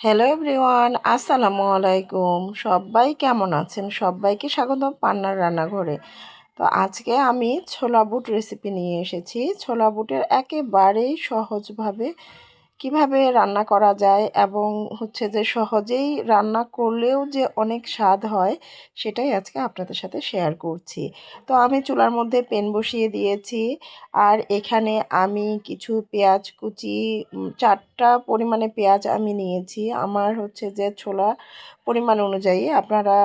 Hello everyone আসসালামু আলাইকুম সবাই কেমন আছেন? সবাইকে স্বাগত পান্নার রান্নাঘরে। তো আজকে আমি ছোলা বুট রেসিপি নিয়ে এসেছি। ছোলা বুটের একেবারেই সহজভাবে কীভাবে রান্না করা যায় এবং হচ্ছে যে সহজেই রান্না করলেও যে অনেক স্বাদ হয়, সেটাই আজকে আপনাদের সাথে শেয়ার করছি। তো আমি চুলার মধ্যে পেন বসিয়ে দিয়েছি আর এখানে আমি কিছু পেঁয়াজ কুচি চারটা পরিমাণে পেঁয়াজ আমি নিয়েছি। আমার হচ্ছে যে ছোলা পরিমাণ অনুযায়ী আপনারা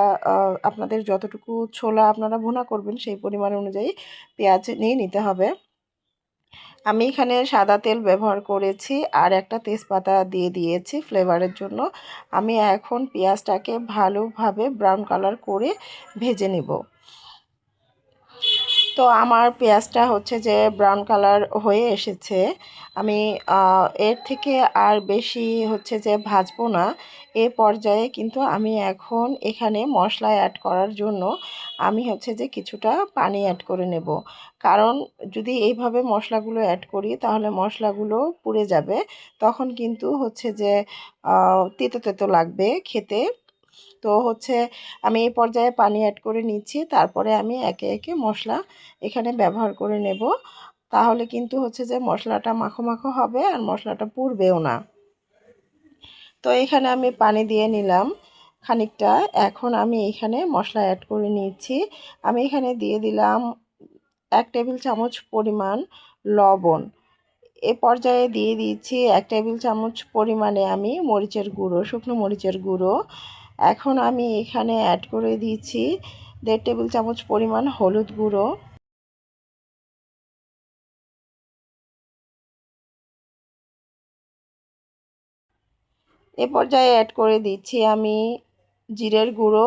আপনাদের যতটুকু ছোলা আপনারা ভুনা করবেন সেই পরিমাণ অনুযায়ী পেঁয়াজ নিয়ে নিতে হবে। আমি এখানে সাদা তেল ব্যবহার করেছি আর একটা তেজপাতা দিয়ে দিয়েছি ফ্লেভারের জন্য। আমি এখন পেঁয়াজটাকে ভালোভাবে ব্রাউন কালার করে ভেজে নেব। তো আমার পেঁয়াজটা হচ্ছে যে ব্রাউন কালার হয়ে এসেছে। আমি এর থেকে আর বেশি হচ্ছে যে ভাজবো না। এ পর্যায়ে কিন্তু আমি এখন এখানে মশলা অ্যাড করার জন্য আমি হচ্ছে যে কিছুটা পানি অ্যাড করে নেব। কারণ যদি এইভাবে মশলাগুলো অ্যাড করি তাহলে মশলাগুলো পুড়ে যাবে। তখন কিন্তু হচ্ছে যে তেতো তেতো লাগবে খেতে। তো হচ্ছে আমি এই পর্যায়ে পানি অ্যাড করে নিচ্ছি, তারপরে আমি একে একে মশলা এখানে ব্যবহার করে নেব। তাহলে কিন্তু হচ্ছে যে মশলাটা মাখো মাখো হবে আর মশলাটা পুড়বেও না। তো এখানে আমি পানি দিয়ে নিলাম খানিকটা। এখন আমি এখানে মশলা অ্যাড করে নিচ্ছি। আমি এখানে দিয়ে দিলাম এক টেবিল চামচ পরিমাণ লবণ। এ পর্যায়ে দিয়ে দিচ্ছি এক টেবিল চামচ পরিমাণে আমি মরিচের গুঁড়ো, শুকনো মরিচের গুঁড়ো। এখন আমি এখানে অ্যাড করে দিচ্ছি দেড় টেবিল চামচ পরিমাণ হলুদ গুঁড়ো। এ পর্যায়ে অ্যাড করে দিচ্ছি আমি জিরের গুঁড়ো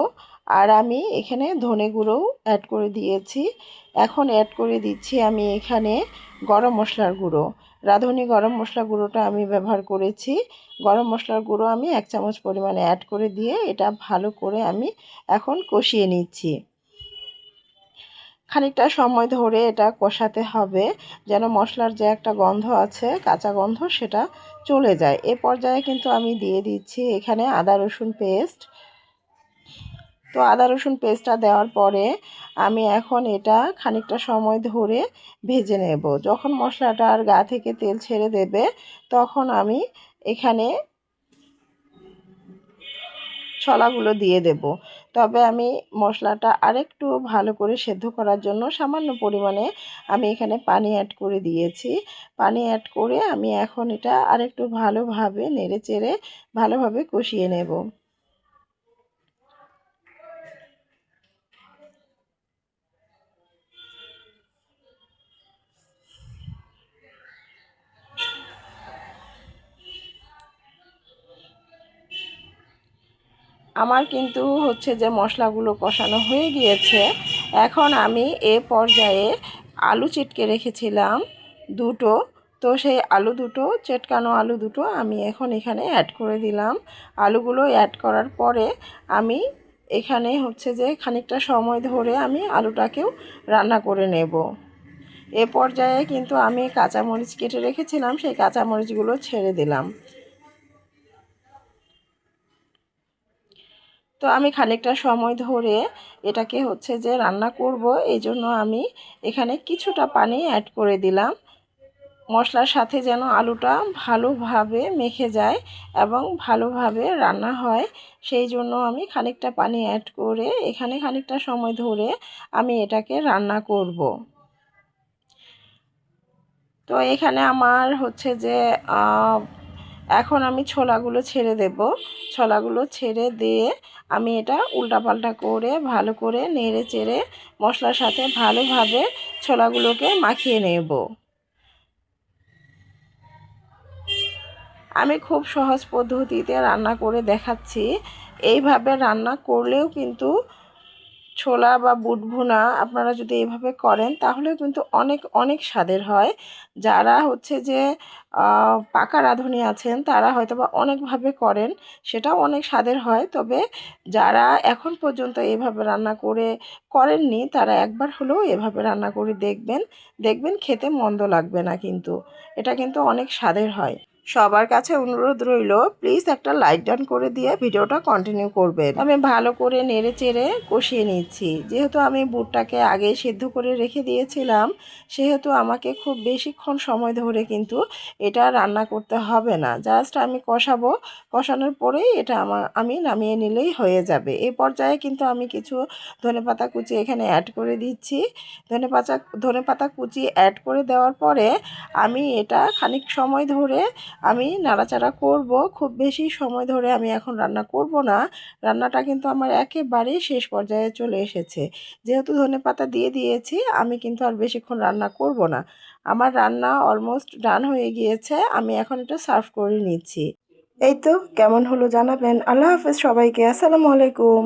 আর আমি এখানে ধনে গুঁড়োও অ্যাড করে দিয়েছি। এখন অ্যাড করে দিচ্ছি আমি এখানে গরম মশলার গুঁড়ো। রাঁধুনি গরম মশলা গুঁড়োটা আমি ব্যবহার করেছি। গরম মশলার গুঁড়ো আমি এক চামচ পরিমাণে অ্যাড করে দিয়ে এটা ভালো করে আমি এখন কষিয়ে নিচ্ছি। খানিকটা সময় ধরে এটা কষাতে হবে যেন মশলার যে একটা গন্ধ আছে, কাঁচা গন্ধ সেটা চলে যায়। এ পর্যায়ে কিন্তু আমি দিয়ে দিচ্ছি এখানে আদা রসুন পেস্ট তো আদা রসুন পেস্টটা দেওয়ার পরে আমি এখন এটা খানিকটা সময় ধরে ভেজে নেব। যখন মশলাটার গা থেকে তেল ছেড়ে দেবে, তখন আমি এখানে ছলাগুলো দিয়ে দেব। তবে আমি মশলাটা আরেকটু ভালো করে সেদ্ধ করার জন্য সামান্য পরিমাণে আমি এখানে পানি অ্যাড করে দিয়েছি। পানি অ্যাড করে আমি এখন এটা আরেকটু ভালোভাবে নেড়ে চেড়ে ভালোভাবে কষিয়ে নেব। আমার কিন্তু হচ্ছে যে মশলাগুলো কষানো হয়ে গিয়েছে। এখন আমি এ পর্যায়ে আলু চিটকে রেখেছিলাম দুটো। তো সেই আলু দুটো, চেটকানো আলু দুটো আমি এখন এখানে অ্যাড করে দিলাম। আলুগুলো অ্যাড করার পরে আমি এখানে হচ্ছে যে খানিকটা সময় ধরে আমি আলুটাকেও রান্না করে নেব। এ পর্যায়ে কিন্তু আমি কাঁচামরিচ কেটে রেখেছিলাম, সেই কাঁচামরিচগুলো ছেড়ে দিলাম। তো আমি খানিকটা সময় ধরে এটাকে হচ্ছে যে রান্না করব, এই জন্য আমি এখানে কিছুটা পানি অ্যাড করে দিলাম। মশলার সাথে যেন আলুটা ভালোভাবে মেখে যায় এবং ভালোভাবে রান্না হয়, সেই জন্য আমি খানিকটা পানি অ্যাড করে এখানে খানিকটা সময় ধরে আমি এটাকে রান্না করব। তো এখানে আমার হচ্ছে যে এখন আমি ছোলাগুলো ছেড়ে দেব। ছোলাগুলো ছেড়ে দিয়ে আমি এটা উল্টাপাল্টা করে ভালো করে নেড়ে চেড়ে মশলার সাথে ভালোভাবে ছোলাগুলোকে মাখিয়ে নেব। আমি খুব সহজ পদ্ধতিতে রান্না করে দেখাচ্ছি। এইভাবে রান্না করলেও কিন্তু ছোলা বা বুট ভুনা আপনারা যদি এইভাবে করেন তাহলে কিন্তু অনেক অনেক স্বাদের হয়। যারা হচ্ছে যে পাকা রাঁধুনি আছেন, তারা হয়তো বা অনেকভাবে করেন, সেটাও অনেক স্বাদের হয়। তবে যারা এখন পর্যন্ত এভাবে রান্না করে করেননি, তারা একবার হলেও এভাবে রান্না করে দেখবেন। দেখবেন খেতে মন্দ লাগবে না কিন্তু। এটা কিন্তু অনেক স্বাদের হয়। সবার কাছে অনুরোধ রইল প্লিজ একটা লাইক ডান করে দিয়ে ভিডিওটা কন্টিনিউ করবেন। আমি ভালো করে নেড়ে চেড়ে কষিয়ে নিচ্ছি। যেহেতু আমি বুটটাকে আগে সেদ্ধ করে রেখে দিয়েছিলাম, সেহেতু আমাকে খুব বেশিক্ষণ সময় ধরে কিন্তু এটা রান্না করতে হবে না। জাস্ট আমি কষাবো, কষানোর পরেই এটা আমার আমি নামিয়ে নিলেই হয়ে যাবে। এই পর্যায়ে কিন্তু আমি কিছু ধনেপাতা কুচি এখানে অ্যাড করে দিচ্ছি। ধনেপাতা ধনেপাতা কুচি অ্যাড করে দেওয়ার পরে আমি এটা খানিক সময় ধরে আমি নাড়াচাড়া করব। খুব বেশি সময় ধরে আমি এখন রান্না করব না। রান্নাটা কিন্তু আমার একেবারেই শেষ পর্যায়ে চলে এসেছে। যেহেতু ধনেপাতা দিয়ে দিয়েছি, আমি কিন্তু আর বেশিক্ষণ রান্না করব না। আমার রান্না অলমোস্ট ডান হয়ে গিয়েছে। আমি এখন এটা সার্ভ করে নিচ্ছি। এই তো, কেমন হলো জানাবেন। আল্লাহ হাফেজ সবাইকে। আসসালামু আলাইকুম।